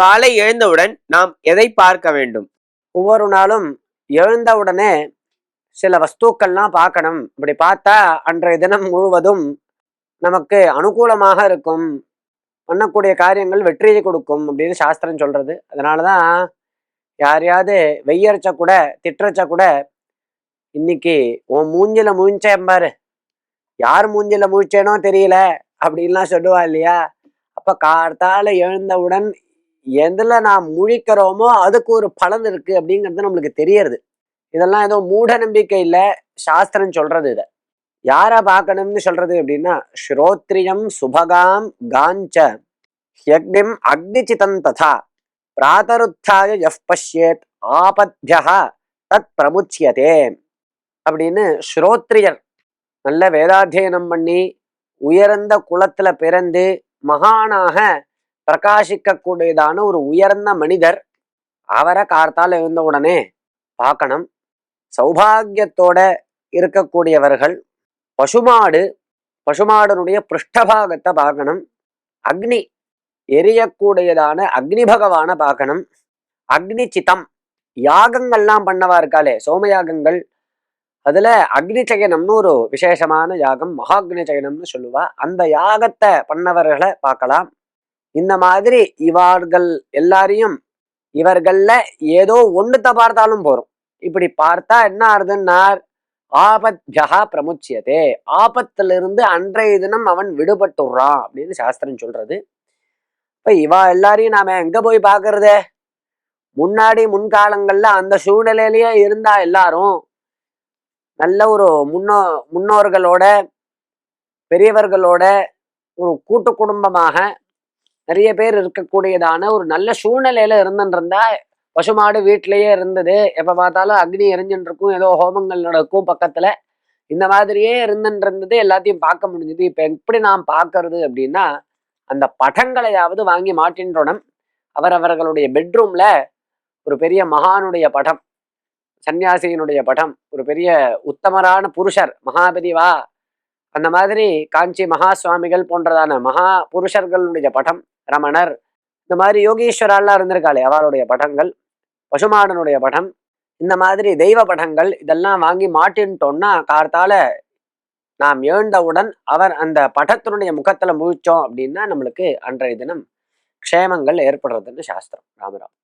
காலை எழுந்தவுடன் நாம் எதை பார்க்க வேண்டும்? ஒவ்வொரு நாளும் எழுந்தவுடனே சில வஸ்துக்கள்லாம் பார்க்கணும். இப்படி பார்த்தா அன்றைய தினம் முழுவதும் நமக்கு அனுகூலமாக இருக்கும். பண்ணக்கூடிய காரியங்கள் வெற்றியை கொடுக்கும் அப்படின்னு சாஸ்திரம் சொல்றது. அதனால தான் யாரையாவது வெய்யரைச்ச கூட திட்டுறச்ச கூட இன்னைக்கு உன் மூஞ்சில முழிச்சேன் பாரு. யார் மூஞ்சில முழிச்சேனோ தெரியல அப்படின்லாம் சொல்லுவா இல்லையா? அப்போ கார்த்தால எழுந்தவுடன் எதுல நாம் முழிக்கிறோமோ அதுக்கு ஒரு பலன் இருக்கு அப்படிங்கிறது நம்மளுக்கு தெரியறது. இதெல்லாம் ஏதோ மூட நம்பிக்கை சாஸ்திரம் சொல்றது இத. யாரை பார்க்கணும்னு சொல்றது அப்படின்னா ஸ்ரோத்ரியம் சுபகாம் காஞ்ச யக்னிம் அக்னிச்சிதம் ததா பிராதருத்தாய எஃப் பஷ்யேத் ஆபத்யா தத் பிரமுச்சியதே அப்படின்னு ஸ்ரோத்ரியர் நல்ல வேதாத்தியனம் பண்ணி உயர்ந்த குலத்துல பிறந்து மகானாக பிரகாசிக்கக்கூடியதான ஒரு உயர்ந்த மனிதர் அவரை கார்த்தால் எழுந்த உடனே பார்க்கணும். சௌபாகியத்தோட இருக்கக்கூடியவர்கள் பசுமாடு பசுமாடனுடைய பிருஷ்டபாகத்தை பார்க்கணும். அக்னி எரியக்கூடியதான அக்னி பகவானை பார்க்கணும். அக்னி சித்தம் யாகங்கள்லாம் பண்ணவா இருக்காளே சோமயாகங்கள் அதுல அக்னி சயனம்னு ஒரு விசேஷமான யாகம் மகாக்னி சயனம்னு சொல்லுவா. அந்த யாகத்தை பண்ணவர்களை பார்க்கலாம். இந்த மாதிரி இவர்கள் எல்லாரையும் இவர்கள்ல ஏதோ ஒன்றுத்த பார்த்தாலும் போறோம். இப்படி பார்த்தா என்ன ஆகுதுன்னா ஆபத் ஜஹா பிரமுச்சியதே. ஆபத்துல இருந்து அன்றைய தினம் அவன் விடுபட்டுறான் அப்படின்னு சாஸ்திரம் சொல்றது. இப்ப இவா எல்லாரையும் நாம எங்க போய் பாக்குறது முன்னாடி முன்காலங்கள்ல அந்த சூழ்நிலையிலேயே இருந்தா எல்லாரும் நல்ல ஒரு முன்னோ முன்னோர்களோட பெரியவர்களோட ஒரு கூட்டு குடும்பமாக நிறைய பேர் இருக்கக்கூடியதான ஒரு நல்ல சூழ்நிலையில இருந்துருந்தா பசுமாடு வீட்டிலேயே இருந்தது. எப்ப பார்த்தாலும் அக்னி எரிஞ்சுட்டு இருக்கும் ஏதோ ஹோமங்கள் நடக்கும் பக்கத்துல. இந்த மாதிரியே இருந்துன்றது எல்லாத்தையும் பார்க்க முடிஞ்சது. இப்ப எப்படி நாம் பார்க்கறது அப்படின்னா அந்த படங்களையாவது வாங்கி மாட்டின்றோம் அவரவர்களுடைய பெட்ரூம்ல ஒரு பெரிய மகானுடைய படம் சன்னியாசியினுடைய படம் ஒரு பெரிய உத்தமரான புருஷர் மகாபெரிவா அந்த மாதிரி காஞ்சி மகா சுவாமிகள் போன்றதான மகா புருஷர்களுடைய படம் ரமணர் இந்த மாதிரி யோகீஸ்வராலாம் இருந்திருக்காளே அவருடைய படங்கள் பசுமாடனுடைய படம் இந்த மாதிரி தெய்வ படங்கள் இதெல்லாம் வாங்கி மாட்டின்ட்டோம்னா கார்த்தால நாம் ஏழ்ந்தவுடன் அவர் அந்த படத்தினுடைய முகத்துல முழிச்சோம் அப்படின்னா நம்மளுக்கு அன்றைய தினம் க்ஷேமங்கள் ஏற்படுறதுன்னு சாஸ்திரம் ராமராம்